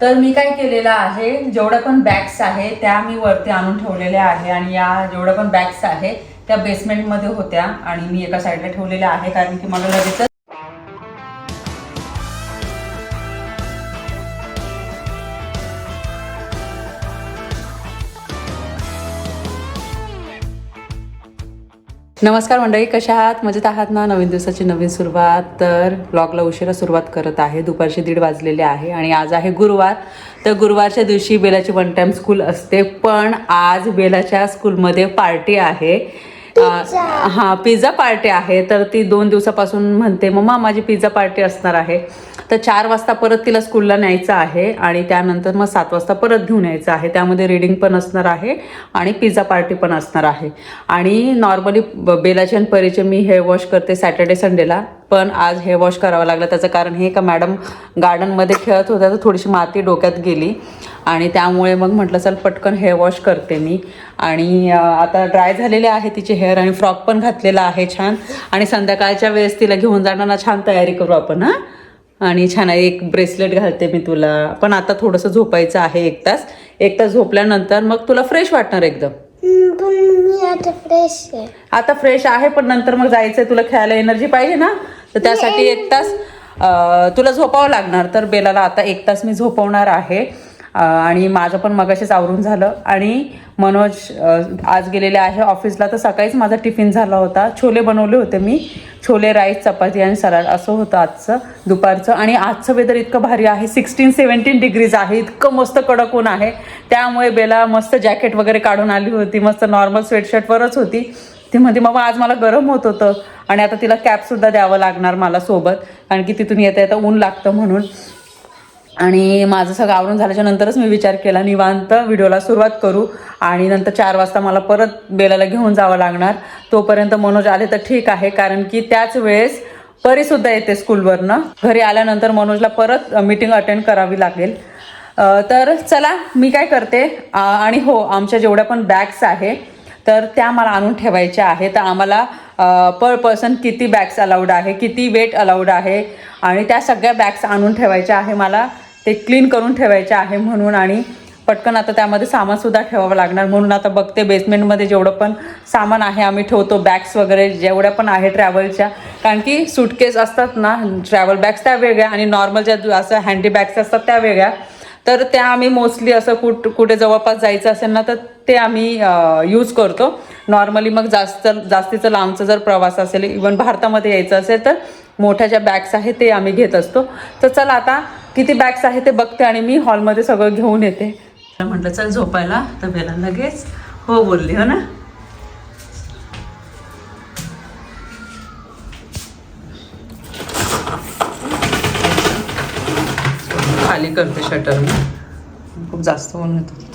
तर मी काय केलेलं आहे जेवढ्या पण बॅग्स आहे त्या मी वरती आणून ठेवलेल्या आहे आणि या जेवढ्या पण बॅग्स आहे त्या बेसमेंटमध्ये होत्या आणि मी एका साईडला ठेवलेल्या आहे कारण की मला लगेच नमस्कार मंडळी कशा आहात? मजेत आहात ना? नवीन दिवसाची नवीन सुरुवात. तर ब्लॉगला उशिरा सुरुवात करत आहे. दुपारचे दीड वाजलेले आहे आणि आज आहे गुरुवार. तर गुरुवारच्या दिवशी बेलाची वन टाइम स्कूल असते पण आज बेलाच्या स्कूलमध्ये पार्टी आहे. हा पिझ्झा पार्टी आहे. तर ती दोन दिवसापासून म्हणते मम्मा माझी पिझ्झा पार्टी असणार आहे. तर चार वाजता परत तिला स्कूलला न्यायचं आहे आणि त्यानंतर मग सात वाजता परत घेऊन यायचं आहे. त्यामध्ये रीडिंग पण असणार आहे आणि पिझ्झा पार्टी पण असणार आहे. आणि नॉर्मली बेलाचे आणि परीचे मी हेअर वॉश करते सॅटर्डे संडेला पण आज हेअर वॉश करावं लागलं. त्याचं कारण हे का मॅडम गार्डनमध्ये खेळत होत्या तर थोडीशी माती डोक्यात गेली. आणि त्यामुळे मग म्हटलं चल पटकन हेअर वॉश करते मी. आणि आता ड्राय झालेले आहे तिचे हेअर आणि फ्रॉक पण घातलेला आहे छान. आणि संध्याकाळच्या वेळेस तिला घेऊन जाताना छान तयारी करू आपण हां. आणि छान आहे एक ब्रेसलेट घालते मी तुला. पण आता थोडंसं झोपायचं आहे एक तास. एक तास झोपल्यानंतर मग तुला फ्रेश वाटणार एकदम. आता फ्रेश आहे. पण नंतर मग जायचंय. तुला खेळायला एनर्जी पाहिजे ना. तर त्यासाठी एक तास तुला झोपावं लागणार. तर बेलाला आता एक तास मी झोपवणार आहे. आणि माझं पण मगाशीच आवरून झालं. आणि मनोज आज गेलेले आहे ऑफिसला तर सकाळीच माझा टिफिन झाला होता. छोले बनवले होते मी. छोले राईस चपाती आणि सलाड. असं होतं आजचं दुपारचं. आणि आजचं वेदर इतकं भारी आहे. सिक्स्टीन सेवन्टीन डिग्रीज आहे. इतकं मस्त कडक ऊन आहे. त्यामुळे बेला मस्त जॅकेट वगैरे काढून आली होती. मस्त नॉर्मल स्वेटशर्टवरच होती. ती म्हणते मग आज मला गरम होत होतं. आणि आता तिला कॅपसुद्धा द्यावं लागणार मला सोबत. कारण की तिथून येता येतं ऊन लागतं म्हणून. आणि माझं सगळं आवरून झाल्याच्या नंतरच मी विचार केला निवांत व्हिडिओला सुरुवात करू. आणि नंतर चार वाजता मला परत बेलाला घेऊन जावं लागणार. तोपर्यंत मनोज आले तर ठीक आहे कारण की त्याच वेळेस परीसुद्धा येते स्कूलवरनं. घरी आल्यानंतर मनोजला परत मीटिंग अटेंड करावी लागेल. तर चला मी काय करते? आणि हो आमच्या जेवढ्या पण बॅग्स आहे तर त्या मला आणून ठेवायच्या आहे तर आम्हाला पर पर्सन किती बॅग्स अलाउड आहे किती वेट अलाउड आहे आणि त्या सगळ्या बॅग्स आणून ठेवायच्या आहे मला. ते क्लीन करून ठेवायचे आहे म्हणून आणि पटकन आता त्यामध्ये सामानसुद्धा ठेवावं लागणार. म्हणून आता बघते बेसमेंटमध्ये जेवढं पण सामान आहे आम्ही ठेवतो बॅग्स वगैरे जेवढ्या पण आहे ट्रॅव्हलच्या कारण की सुटकेस असतात ना ट्रॅव्हल बॅग्स त्या वेगळ्या आणि नॉर्मल ज्या असं हँडी बॅग्स असतात त्या वेगळ्या. तर त्या आम्ही मोस्टली असं कुठ कुठे जवळपास जायचं असेल ना तर ते आम्ही यूज करतो. नॉर्मली मग जास्त जास्तीचं लांबचं जर प्रवास असेल इवन भारतामध्ये यायचं असेल तर मोठ्या ज्या बॅग्स आहेत ते आम्ही घेत असतो. तर चला आता किती बॅग्स आहेत ते बघते आणि मी हॉलमध्ये सगळं घेऊन येते. म्हटलं चल झोपायला. तर बेला लगेच हो बोलली हो ना? खाली करते शटर मी. खूप जास्त होऊन येतो.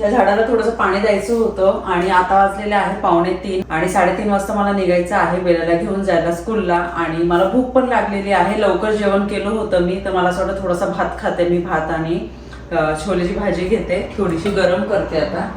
या झाडाला थोडंसं पाणी द्यायचं होतं आणि आता वाजलेले आहे पावणे तीन आणि साडेतीन वाजता मला निघायचं आहे बेलाला घेऊन जायला स्कूलला आणि मला भूक पण लागलेली आहे. लवकर जेवण केलं होतं मी तर मला असं वाटतं थोडासा भात खाते मी भात आणि छोलेची भाजी घेते. थोडीशी गरम करते आता.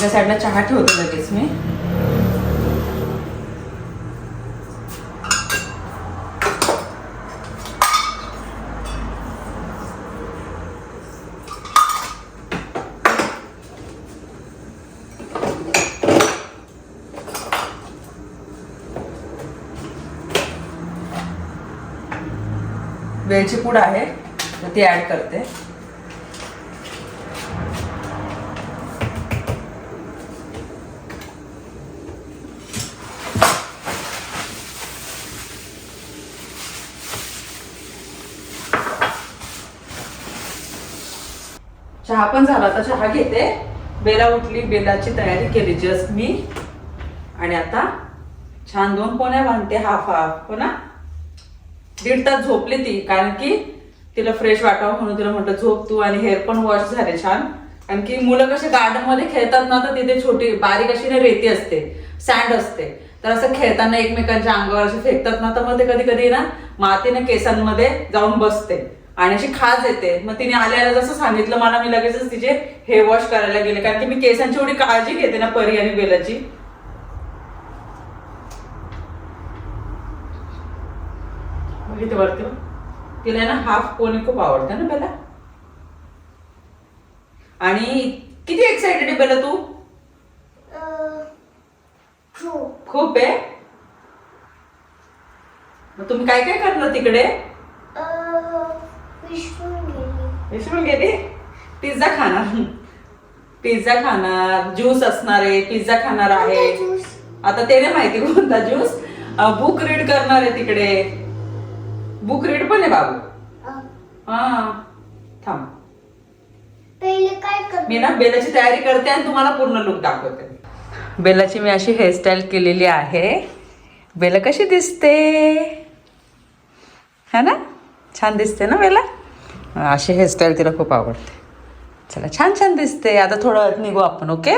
एका साईडला चहा ठेवते लगेच मी. वेलची पूड आहे तर ती ऍड करते चहा पण झाला. आता चहा घेते. बेला उठली बेलाची तयारी केली जस्ट मी. आणि आता छान दोन पोण्या बांधते हाफ हाफ हो ना? दीड तास झोपली ती कारण की तिला फ्रेश वाटावं म्हणून तिला म्हटलं झोप तू आणि हेअर पण वॉश झाले छान. कारण की मुलं कसे गार्डनमध्ये खेळतात ना तर तिथे छोटी बारीक अशी ना रेती असते सँड असते. तर असं खेळताना एकमेकांच्या अंगावर असे फेकतात ना तर मग ते कधी कधी ना मातीने केसांमध्ये जाऊन बसते. आणि अशी खाज येते. मग तिने आल्याला जसं सांगितलं मला मी लगेचच तिचे हेअर वॉश करायला गेले. कारण की मी केसांची एवढी काळजी घेते ना परी आणि बेलाची. बघ इथे वरती. तिला ना हाफ पोनी खूप आवडतं ना बेला. आणि किती एक्साइटेड आहे बेला तू? खूप. आहे? मग तुम्ही काय काय करणार तिकडे? विसरून गेली. पिझ्झा खाणार. पिझ्झा खाणार. ज्यूस असणार आहे. पिझ्झा खाणार आहे? आता ते नाही माहिती कोणता ज्यूस? बुक रीड करणार आहे तिकडे. बुक रीड पण आहे बाबू. हा. थांब. पहिले काय कर मी ना बेलाची तयारी करते आणि तुम्हाला पूर्ण लुक दाखवते. बेलाची मी अशी हेअरस्टाईल केलेली आहे. बेला कशी दिसते? है ना? छान दिसते ना बेला? अशी हेअरस्टाईल तिला खूप आवडते. चला छान छान दिसते. आता थोडं निघू आपण ओके?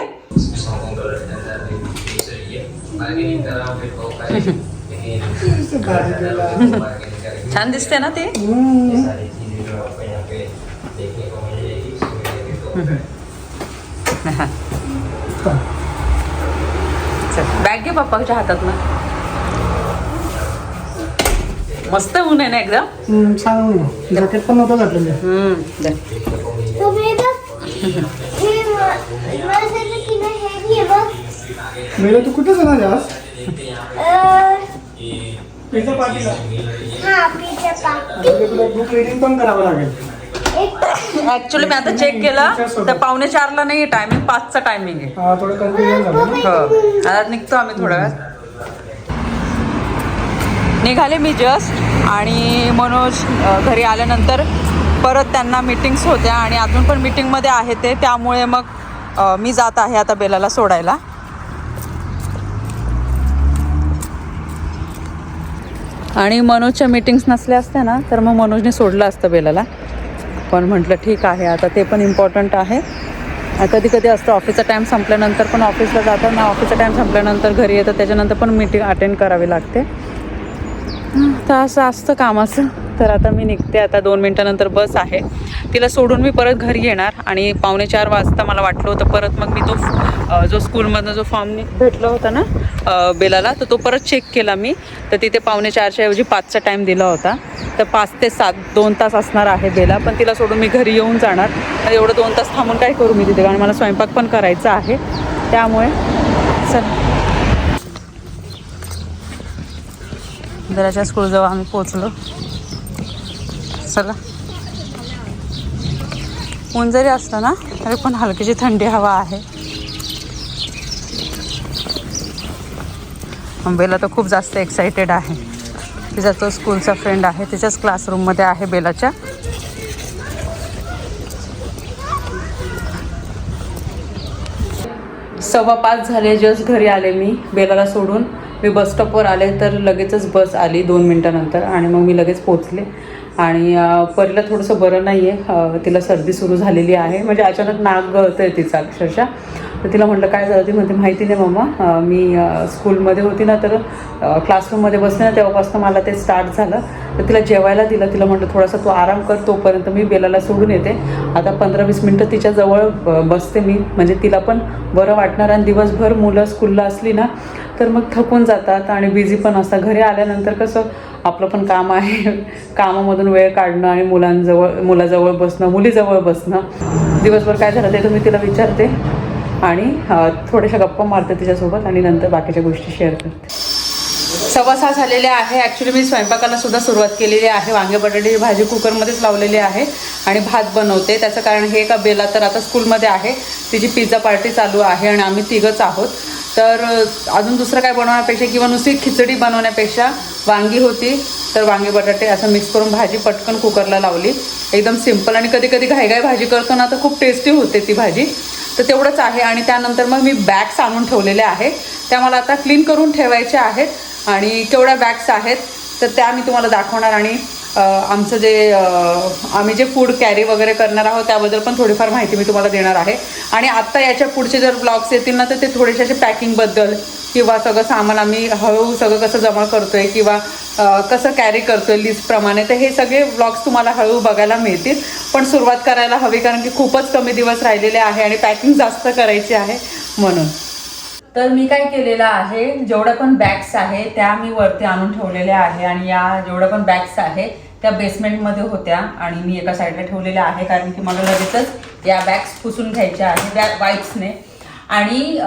छान दिसते ना ते? बॅग घे पप्पाच्या हातात ना. मस्त ऊन आहे ना एकदम? हम्म, छान जॅकेट पण नव्हतं घातलेलं. तू कुठे जाणार आज? बुक रिडिंग पण करावं लागेल. ऍक्च्युली मी आता चेक केलं. तर पावणे चारला नाही टायमिंग पाचचा टायमिंग आहे. हा हो. निघतो आम्ही थोड्या वेळात. निघाले मी जस्ट आणि मनोज घरी आल्यानंतर परत त्यांना मीटिंग्स होत्या आणि अजून पण मीटिंगमध्ये आहे ते. त्यामुळे मग मी जात आहे आता बेलाला सोडायला. आणि मनोजच्या मीटिंग्स नसल्या असत्या ना तर मग मनोजने सोडलं असतं बेलाला. पण म्हटलं ठीक आहे आता ते पण इम्पॉर्टंट आहे. कधी कधी असतं ऑफिसचा टाईम संपल्यानंतर पण ऑफिसला जातात ना ऑफिसचा टाईम संपल्यानंतर घरी येतं त्याच्यानंतर पण मीटिंग अटेंड करावी लागते. तर असं असतं कामाचं तर आता मी निघते आता दोन मिनटानंतर बस आहे. तिला सोडून मी परत घरी येणार आणि पावणे चार वाजता मला वाटलं होतं परत मग मी तो जो स्कूलमधनं जो फॉर्म भेटला होता ना बेलाला तर तो परत चेक केला मी. तर तिथे पावणे चारच्या ऐवजी पाचचा टाईम दिला होता. तर पाच ते सात दोन तास असणार आहे बेला पण तिला सोडून मी घरी येऊन जाणार. तर एवढं दोन तास थांबून काय करू मी तिथे? कारण मला स्वयंपाक पण करायचा आहे. त्यामुळे चल. इंदिराच्या स्कूलजवळ आम्ही पोचलो चला. ऊन जरी असलं ना तरी पण हलकीची थंडी हवा आहे. बेला तर खूप जास्त एक्साइटेड आहे. तिचा तो स्कूलचा फ्रेंड आहे तिच्याच क्लासरूममध्ये आहे बेलाच्या. सव्वा पाच झाले जस्ट घरी आले मी बेलाला सोडून. मी बस स्टॉपवर आले तर लगेचच बस आली दोन मिनटानंतर आणि मग मी लगेच पोचले आणि परीला थोडंसं बरं नाही आहे तिला सर्दी सुरू झालेली आहे. म्हणजे अचानक नाक गळतं आहे तिचं अक्षरशः. तर तिला म्हटलं काय झालं? ती म्हणते माहिती नाही मम्मा मी स्कूलमध्ये होती ना तर क्लासरूममध्ये बसले ना तेव्हापासून मला ते स्टार्ट झालं. तर तिला जेवायला दिलं. तिला म्हटलं थोडासा तू आराम कर तोपर्यंत मी बेलाला सोडून येते. आता पंधरा वीस मिनटं तिच्याजवळ ब- बसते मी. म्हणजे तिला पण बरं वाटणार आणि दिवसभर मुलं स्कूलला असली ना तर मग थकून जातात आणि बिझी पण असतात. घरी आल्यानंतर कसं आपलं पण काम आहे. कामामधून वेळ काढणं आणि मुलांजवळ मुलाजवळ बसणं मुलीजवळ बसणं. दिवसभर काय झालं ते तुम्ही तिला विचारते. आणि थोड्याशा गप्पा मारते तिच्यासोबत आणि नंतर बाकीच्या गोष्टी शेअर करते. सव्वा सहा झालेले आहे. ॲक्च्युली मी स्वयंपाकाला सुद्धा सुरुवात केलेली आहे. वांगे बटाट्याची भाजी कुकरमध्येच लावलेली आहे आणि भात बनवते. त्याचं कारण हे का बेला तर आता स्कूलमध्ये आहे. तिची पिझ्झा पार्टी चालू आहे आणि आम्ही तिघंच आहोत. तर अजून दुसरं काय बनवण्यापेक्षा किंवा नुसती खिचडी बनवण्यापेक्षा वांगी होती तर वांगे बटाटे असं मिक्स करून भाजी पटकन कुकरला लावली. एकदम सिंपल आणि कधी कधी घाईघाई भाजी करतो ना तर खूप टेस्टी होते ती भाजी. तर तेवढंच आहे आणि त्यानंतर मग मी बॅग्स आणून ठेवलेल्या आहेत. त्या मला आता क्लीन करून ठेवायच्या आहेत. आणि केवढ्या बॅग्स आहेत तर त्या मी तुम्हाला दाखवणार आणि आमचं जे आम्ही जे फूड कॅरी वगैरे करणार आहोत त्याबद्दल पण थोडीफार माहिती मी तुम्हाला देणार आहे. आणि आत्ता याच्या पुढचे जर ब्लॉग्स येतील ना तर ते थोडेसे असे पॅकिंगबद्दल किंवा सगळं सामान आम्ही हळूहळू सगळं कसं जमा करतो आहे किंवा कसं कॅरी करतो आहे लिस्टप्रमाणे तर हे सगळे ब्लॉग्स तुम्हाला हळूहळू बघायला मिळतील. पण सुरुवात करायला हवी कारण की खूपच कमी दिवस राहिलेले आहे आणि पॅकिंग जास्त करायची आहे म्हणून. तर मी काय केलेलं आहे जेवढ्या पण बॅग्स आहे त्या मी वरती आणून ठेवलेल्या आहे आणि या जेवढ्या पण बॅग्स आहे त्या बेसमेंटमध्ये होत्या आणि मी एका साईडला ठेवलेल्या आहे कारण की मला लगेचच या बॅग्स पुसून घ्यायच्या आहे त्या वाईप्सने आणि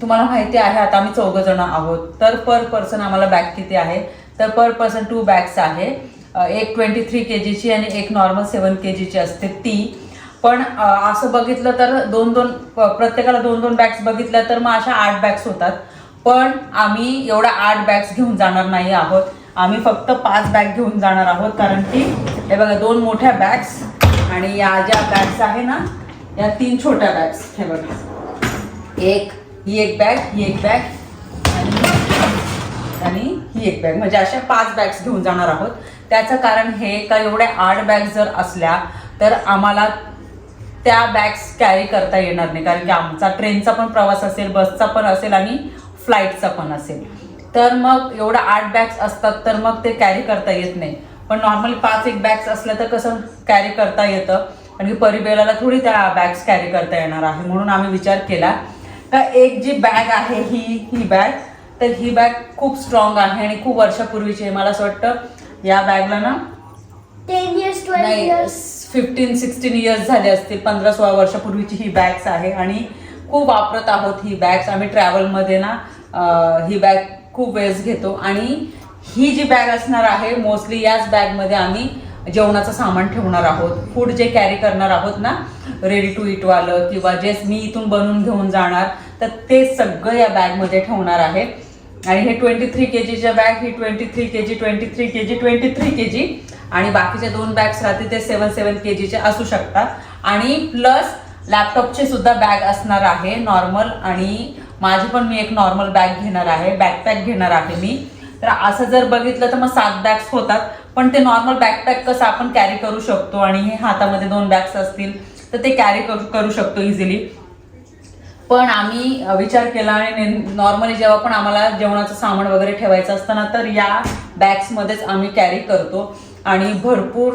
तुम्हाला माहिती आहे आता आम्ही चौघंजणं आहोत. तर पर पर्सन आम्हाला बॅग किती आहे? तर पर पर्सन टू बॅग्स आहे. एक ट्वेंटी थ्री के जीची आणि एक नॉर्मल सेवन के जीची असते ती. पण असं बघितलं तर दोन दोन प- प्रत्येकाला दोन दोन बॅग्स बघितल्या तर मग अशा आठ बॅग्स होतात. पण आम्ही एवढ्या आठ बॅग्स घेऊन जाणार नाही आहोत. आम्ही फक्त पाच बॅग घेऊन जाणार आहोत. कारण की हे बघा दोन मोठ्या बॅग्स आणि या ज्या बॅग्स आहे ना या तीन छोट्या बॅग्स हे बघा. एक ही एक बॅग ही एक बॅग आणि ही एक बॅग म्हणजे अशा पाच बॅग्स घेऊन जाणार आहोत. त्याचं कारण हे का एवढ्या आठ बॅग्स जर असल्या तर आम्हाला त्या बॅग्स कॅरी करता येणार नाही. कारण की आमचा ट्रेनचा पण प्रवास असेल बसचा पण असेल आणि फ्लाईटचा पण असेल. तर मग एवढ्या आठ बॅग्स असतात तर मग ते कॅरी करता येत नाही. पण नॉर्मली पाच एक बॅग्स असल्या तर कसं कॅरी करता येतं? आणि परिबेलाला थोडी त्या बॅग्स कॅरी करता येणार आहे म्हणून आम्ही विचार केला. का एक जी बॅग आहे ही ही बॅग तर ही बॅग खूप स्ट्रॉंग आहे आणि खूप वर्षापूर्वीची आहे. मला असं वाटतं या बॅगला ना टेन इयर्स ट्वेल्व नाही इयर्स फिफ्टीन सिक्स्टीन इयर्स झाले असतील. पंधरा सोळा वर्षापूर्वीची ही बॅग्स आहे आणि खूप वापरत आहोत ही बॅग्स आम्ही ट्रॅव्हलमध्ये ना अं, ही बॅग खूप वेळेस घेतो. आणि ही जी बॅग असणार आहे मोस्टली याच बॅगमध्ये आम्ही जेवणाचं सामान ठेवणार आहोत. फूड जे कॅरी करणार आहोत ना रेडी टू इटवालं किंवा जे मी इथून बनवून घेऊन जाणार तर ते सगळं या बॅगमध्ये ठेवणार आहे. आणि हे ट्वेंटी थ्री के जीच्या बॅग ही twenty three K G twenty three K G twenty three K G आणि बाकीचे दोन बॅग्स राहतील ते सेवन सेवन के जीचे असू शकतात. आणि प्लस लॅपटॉपचे सुद्धा बॅग असणार आहे नॉर्मल आणि माझी पण मी एक नॉर्मल बॅग घेणार आहे बॅकपॅक घेणार आहे मी. तर असं जर बघितलं तर मग सात बॅग्स होतात. पण ते नॉर्मल बॅकपॅक कसं आपण कॅरी करू शकतो आणि हे हातामध्ये दोन बॅग्स असतील तर ते कॅरी करू शकतो इझिली पण आम्ही विचार केला आणि नॉर्मली जेव्हा पण आम्हाला जेवणाचं सामान वगैरे ठेवायचं असतं ना तर या बॅग्समध्येच आम्ही कॅरी करतो. आणि भरपूर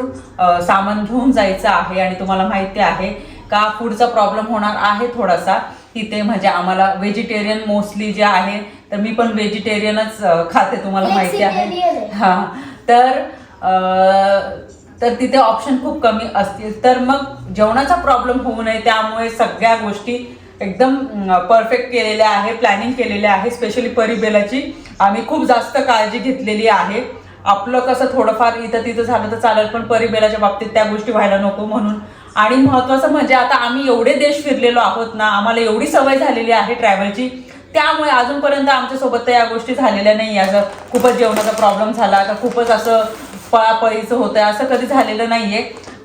सामान घेऊन जायचं आहे आणि तुम्हाला माहिती आहे का फूडचा प्रॉब्लेम होणार आहे थोडासा. तिथे म्हणजे आम्हाला व्हेजिटेरियन मोस्टली जे आहे तर मी पण व्हेजिटेरियनच खाते तुम्हाला माहिती आहे. हा तर तर तिथे ऑप्शन खूप कमी असतील. तर मग जेवणाचा प्रॉब्लेम होऊ नये त्यामुळे सगळ्या गोष्टी एकदम परफेक्ट केलेल्या आहे प्लॅनिंग केलेल्या आहे स्पेशली परिबेलाची आम्ही खूप जास्त काळजी घेतलेली आहे. आपलं कसं थोडंफार इथं तिथं झालं तर चालेल पण परिबेलाच्या बाबतीत त्या गोष्टी व्हायला नको म्हणून. आणि महत्वाचं म्हणजे आता आम्ही एवढे देश फिरलेलो आहोत ना आम्हाला एवढी सवय झालेली आहे ट्रॅव्हलची त्यामुळे अजूनपर्यंत आमच्यासोबत तर या गोष्टी झालेल्या नाही असं खूपच जेवणाचा प्रॉब्लेम झाला का खूपच असं पळापळीचं होतं असं कधी झालेलं नाही आहे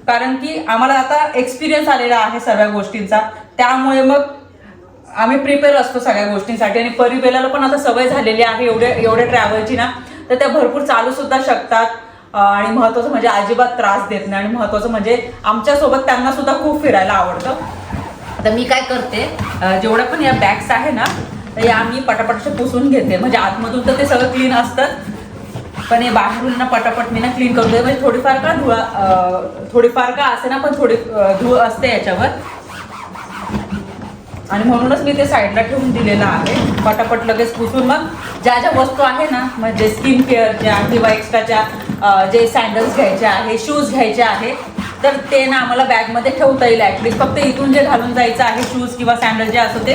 कारण की आम्हाला आता एक्सपिरियन्स आलेला आहे सगळ्या गोष्टींचा. त्यामुळे मग आम्ही प्रिपेअर असतो सगळ्या गोष्टींसाठी. आणि परिबेलाला पण आता सवय झालेली आहे एवढे एवढ्या ट्रॅव्हलची ना. तर त्या भरपूर चालू सुद्धा शकतात. आणि महत्वाचं म्हणजे अजिबात त्रास देत नाही. आणि महत्वाचं म्हणजे आमच्यासोबत त्यांना सुद्धा खूप फिरायला आवडतं. आता मी काय करते जेवढ्या पण या बॅग्स आहे ना तर या मी पटापटचे पुसून घेते. म्हणजे आतमधून तर ते सगळं क्लीन असतं. पण हे बाहेरून ना पटापट मी ना क्लीन करून देते. म्हणजे थोडीफार का धुळा थोडीफार का असे ना पण थोडी धूळ असते याच्यावर. आणि म्हणूनच मी ते साईडला ठेवून दिलेलं आहे. पटापट लगेच पुसून मग ज्या ज्या वस्तू आहे ना म्हणजे स्किन केअरच्या किंवा एक्स्ट्राच्या जे सँडल्स घ्यायचे आहे शूज घ्यायचे आहे तर ते ना आम्हाला बॅगमध्ये ठेवता येईल ॲटलीस्ट फक्त इथून जे घालून जायचं आहे शूज किंवा सँडल जे असं ते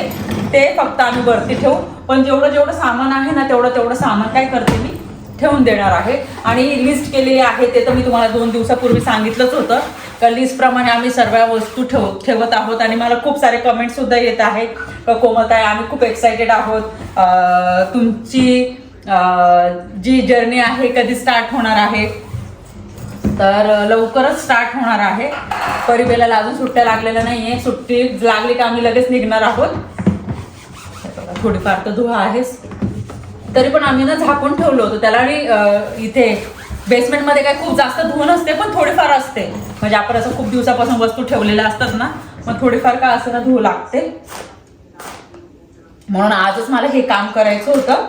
ते फक्त आम्ही वरती ठेवू. पण जेवढं जेवढं सामान आहे ना तेवढं तेवढं सामान काय करते मी? ठेवून देणार आहे. आणि लिस्ट केलेली आहे ते तर मी तुम्हाला दोन दिवसापूर्वी सांगितलंच होतं. लिस्टप्रमाणे आम्ही सर्व वस्तू ठेव ठेवत आहोत आणि मला खूप सारे कमेंटसुद्धा येत आहेत. का कोमलताई आम्ही खूप एक्सायटेड आहोत. तुमची जी जर्नी आहे कधी स्टार्ट होणार आहे? तर लवकरच स्टार्ट होणार आहे. परिबेला अजून सुट्ट्या लागलेल्या नाही आहे सुट्टी लागली का आम्ही लगेच निघणार आहोत. थोडीफार तर धुवा आहेच. तरी पण आम्ही ना झाकून ठेवलं होतं. त्याला आणि इथे बेसमेंटमध्ये काय खूप जास्त धुवून नसते पण थोडीफार असते. म्हणजे आपण असं खूप दिवसापासून वस्तू ठेवलेल्या असतात ना मग थोडीफार का असं ना धुवू लागते. म्हणून आजच मला हे काम करायचं होतं.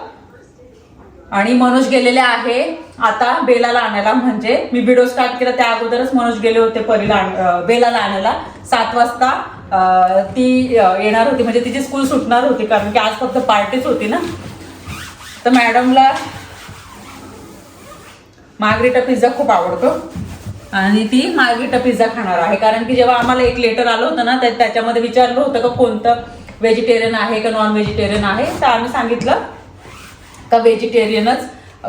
आणि मनोज गेलेले आहे आता बेलाला आणायला म्हणजे मी व्हिडिओ स्टार्ट केला त्या अगोदरच मनोज गेले होते परीला बेलाला आणायला. सात वाजता ती येणार होती. म्हणजे तिची स्कूल सुटणार होती कारण की आज फक्त पार्टीच होती ना. तर मॅडमला मार्गरेटा पिझ्झा खूप आवडतो. आणि ती मार्गरेटा पिझ्झा खाणार आहे. कारण की जेव्हा आम्हाला एक लेटर आलं होतं ना तर त्याच्यामध्ये विचारलं होतं का कोणतं व्हेजिटेरियन आहे का नॉन व्हेजिटेरियन आहे. तर आम्ही सांगितलं का व्हेजिटेरियनच.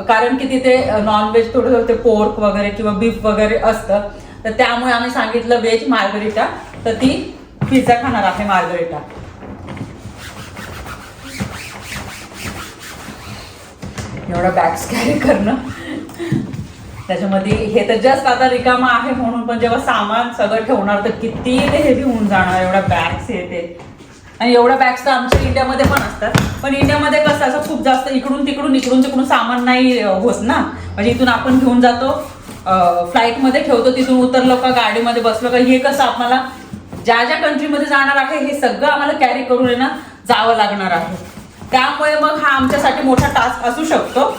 कारण की तिथे नॉनव्हेज थोडं ते पोर्क वगैरे किंवा बीफ वगैरे असतं. तर त्यामुळे आम्ही सांगितलं व्हेज मार्गरिटा. तर ती पिझ्झा खाणार आहे मार्गरिटा. एवढं बॅग्स कॅरी करणं. त्याच्यामध्ये हे तर जस्ट आता रिकामा आहे म्हणून पण जेव्हा सामान सगळं ठेवणार तर किती ते हेवी होऊन जाणार एवढ्या बॅग्स हे ते. आणि एवढ्या बॅग्स तर आमच्या इंडियामध्ये पण असतात. पण इंडियामध्ये कसं असं खूप जास्त इकडून तिकडून इकडून तिकडून सामान नाही होत ना. म्हणजे इथून आपण घेऊन जातो फ्लाईटमध्ये ठेवतो तिथून उतरलो का गाडीमध्ये बसलो का हे कसं आम्हाला ज्या ज्या कंट्रीमध्ये जाणार आहे हे सगळं आम्हाला कॅरी करून आहे ना जावं लागणार आहे. त्यामुळे मग हा आमच्यासाठी मोठा टास्क असू शकतो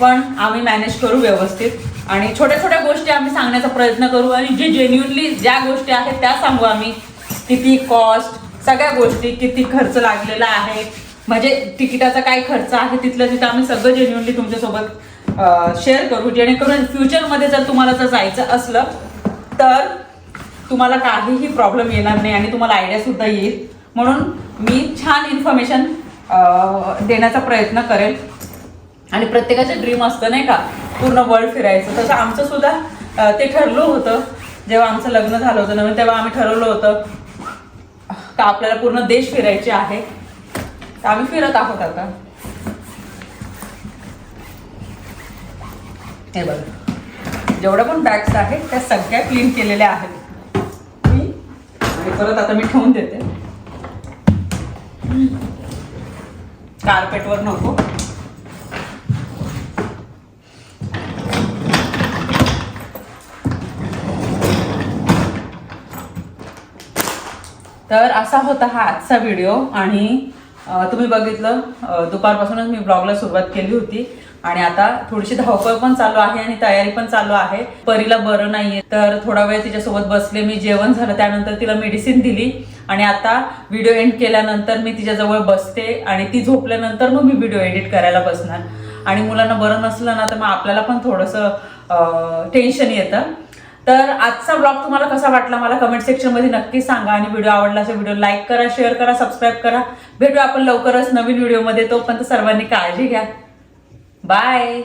पण आम्ही मॅनेज करू व्यवस्थित. आणि छोट्या छोट्या गोष्टी आम्ही सांगण्याचा प्रयत्न करू आणि जे जेन्युनली ज्या गोष्टी आहेत त्या सांगू आम्ही. किती कॉस्ट सगळ्या गोष्टी किती खर्च लागलेला आहे. म्हणजे तिकिटाचा काय खर्च आहे तिथलं तिथं आम्ही सगळं जेन्युनली तुमच्यासोबत शेअर करू. जेणेकरून फ्युचरमध्ये जर तुम्हाला जर जायचं असलं तर तुम्हाला काहीही प्रॉब्लेम येणार नाही आणि तुम्हाला आयडियासुद्धा येईल. म्हणून मी छान इन्फॉर्मेशन देण्याचा प्रयत्न करेल आणि प्रत्येकाचं ड्रीम असतं नाही का? पूर्ण वर्ल्ड फिरायचं. तसं आमचं सुद्धा ते ठरलं होतं. जेव्हा आमचं लग्न झालं होतं नवीन तेव्हा आम्ही ठरवलं होतं का आपल्याला पूर्ण देश फिरायचे आहे. तर आम्ही फिरत आहोत आता. हे बघा. जेवढ्या पण बॅग्स आहेत त्या सगळ्या क्लीन केलेल्या आहेत. मी आणि परत आता मी ठेवून देते. कार्पेटवर नको. तर असा होता हा आजचा व्हिडिओ आणि तुम्ही बघितलं दुपारपासूनच मी ब्लॉगला सुरुवात केली होती. आणि आता थोडीशी धावपळ पण चालू आहे आणि तयारी पण चालू आहे. परीला बरं नाहीये. तर थोडा वेळ तिच्यासोबत बसले मी जेवण झालं त्यानंतर तिला मेडिसिन दिली. आणि आता व्हिडिओ एंड केल्यानंतर मी तिच्याजवळ बसते आणि ती झोपल्यानंतर मग मी व्हिडिओ एडिट करायला बसणार. आणि मुलांना बरं नसलं ना तर मग आपल्याला पण थोडंसं टेन्शन येतं. तर आजचा ब्लॉग तुम्हाला कसा वाटला मला कमेंट सेक्शनमध्ये नक्की सांगा आणि व्हिडिओ आवडला असेल व्हिडिओ लाईक करा शेअर करा सबस्क्राईब करा. भेटू आपण लवकरच नवीन व्हिडिओमध्ये तोपर्यंत सर्वांनी काळजी घ्या. बाय